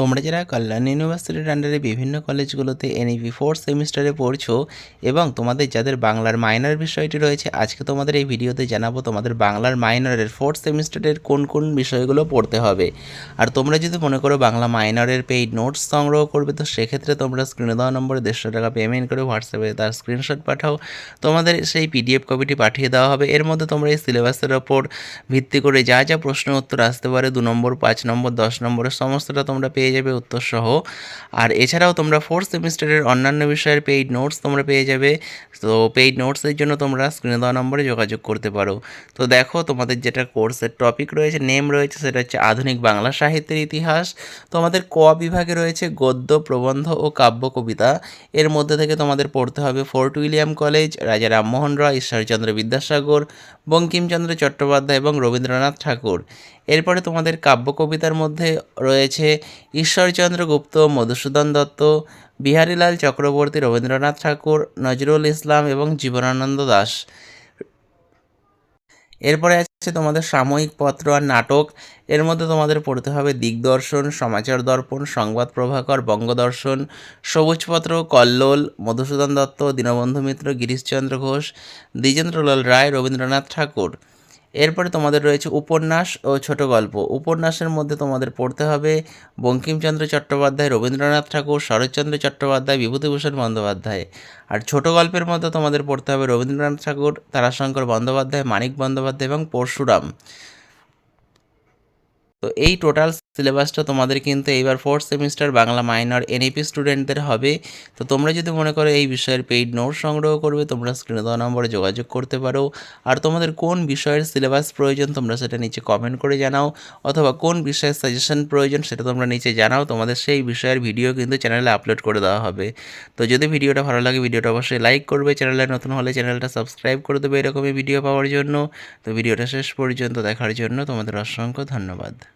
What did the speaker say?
তোমরা যারা কল্যাণ ইউনিভার্সিটির আন্ডারে বিভিন্ন কলেজগুলোতে এনইপি ফোর্থ সেমিস্টারে পড়ছো এবং তোমাদের যাদের বাংলার মাইনার বিষয়টি রয়েছে, আজকে তোমাদের এই ভিডিওতে জানাব তোমাদের বাংলার মাইনারের ফোর্থ সেমিস্টারের কোন কোন বিষয়গুলো পড়তে হবে। আর তোমরা যদি মনে করো বাংলা মাইনারের পেইড নোটস সংগ্রহ করবে, তো সেক্ষেত্রে তোমরা স্ক্রিনে দেওয়া নম্বরে দেড়শো টাকা পেমেন্ট করে হোয়াটসঅ্যাপে তার স্ক্রিনশট পাঠাও। তোমাদের সেই পিডিএফ কপিটি পাঠিয়ে দেওয়া হবে। এর মধ্যে তোমরা এই সিলেবাসের ওপর ভিত্তি করে যা যা প্রশ্ন উত্তর আসতে পারে, দু নম্বর, পাঁচ নম্বর, দশ নম্বরের সমস্তটা তোমরা পেয়ে যাবে উত্তর সহ আর এছাড়াও তোমরা ফোর্থ সেমিস্টারের অন্যান্য বিষয়ের পেইড নোটস তোমরা পেয়ে যাবে। তো পেইড নোটসের জন্য তোমরা স্ক্রিনে দেওয়া নম্বরে যোগাযোগ করতে পারো। তো দেখো, তোমাদের যেটা কোর্সের টপিক রয়েছে নেম রয়েছে, সেটা হচ্ছে আধুনিক বাংলা সাহিত্যের ইতিহাস। তোমাদের ক বিভাগে রয়েছে, গদ্য, প্রবন্ধ ও কাব্য কবিতা। এর মধ্যে থেকে তোমাদের পড়তে হবে ফোর্ট উইলিয়াম কলেজ, রাজা রামমোহন রায়, ঈশ্বরচন্দ্র বিদ্যাসাগর, বঙ্কিমচন্দ্র চট্টোপাধ্যায় এবং রবীন্দ্রনাথ ঠাকুর। এরপরে তোমাদের কাব্য কবিতার মধ্যে রয়েছে ঈশ্বরচন্দ্র গুপ্ত, মধুসূদন দত্ত, বিহারীলাল চক্রবর্তী, রবীন্দ্রনাথ ঠাকুর, নজরুল ইসলাম এবং জীবনানন্দ দাস। এরপরে আছে তোমাদের সাময়িক পত্র আর নাটক। এর মধ্যে তোমাদের পড়তে হবে দিগদর্শন, সমাচার দর্পণ, সংবাদ প্রভাকর, বঙ্গদর্শন, সবুজপত্র, কল্লোল, মধুসূদন দত্ত, দীনবন্ধু মিত্র, গিরিশচন্দ্র ঘোষ, দ্বিজেন্দ্রলাল রায়, রবীন্দ্রনাথ ঠাকুর। এরপরে তোমাদের রয়েছে উপন্যাস ও ছোট গল্প। উপন্যাসের মধ্যে তোমাদের পড়তে হবে বঙ্কিমচন্দ্র চট্টোপাধ্যায়, রবীন্দ্রনাথ ঠাকুর, শরৎচন্দ্র চট্টোপাধ্যায়, বিভূতিভূষণ বন্দ্যোপাধ্যায়। আর ছোট গল্পের মধ্যে তোমাদের পড়তে হবে রবীন্দ্রনাথ ঠাকুর, তারাশঙ্কর বন্দ্যোপাধ্যায়, মানিক বন্দ্যোপাধ্যায় এবং পরশুরাম। তো এই টোটাল সিলেবাসটা তোমাদের কিন্তু এইবার fourth semester Bangla minor NEP স্টুডেন্টদের হবে। তো তোমরা যদি মনে করো এই বিষয়ের পেইড নোট সংগ্রহ করবে, তোমরা স্ক্রিনে দেওয়া নম্বরে যোগাযোগ করতে পারো। আর তোমাদের কোন বিষয়ের সিলেবাস প্রয়োজন, তোমরা সেটা নিচে কমেন্ট করে জানাও। অথবা কোন বিষয়ের সাজেশন প্রয়োজন, সেটা তোমরা নিচে জানাও। তোমাদের সেই বিষয়ের ভিডিও কিন্তু চ্যানেলে আপলোড করে দেওয়া হবে। তো যদি ভিডিওটা ভালো লাগে, ভিডিওটা অবশ্যই লাইক করবে। চ্যানেলে নতুন হলে চ্যানেলটা সাবস্ক্রাইব করে দেবে এরকমই ভিডিও পাওয়ার জন্য। তো ভিডিওটা শেষ পর্যন্ত দেখার জন্য তোমাদের অসংখ্য ধন্যবাদ।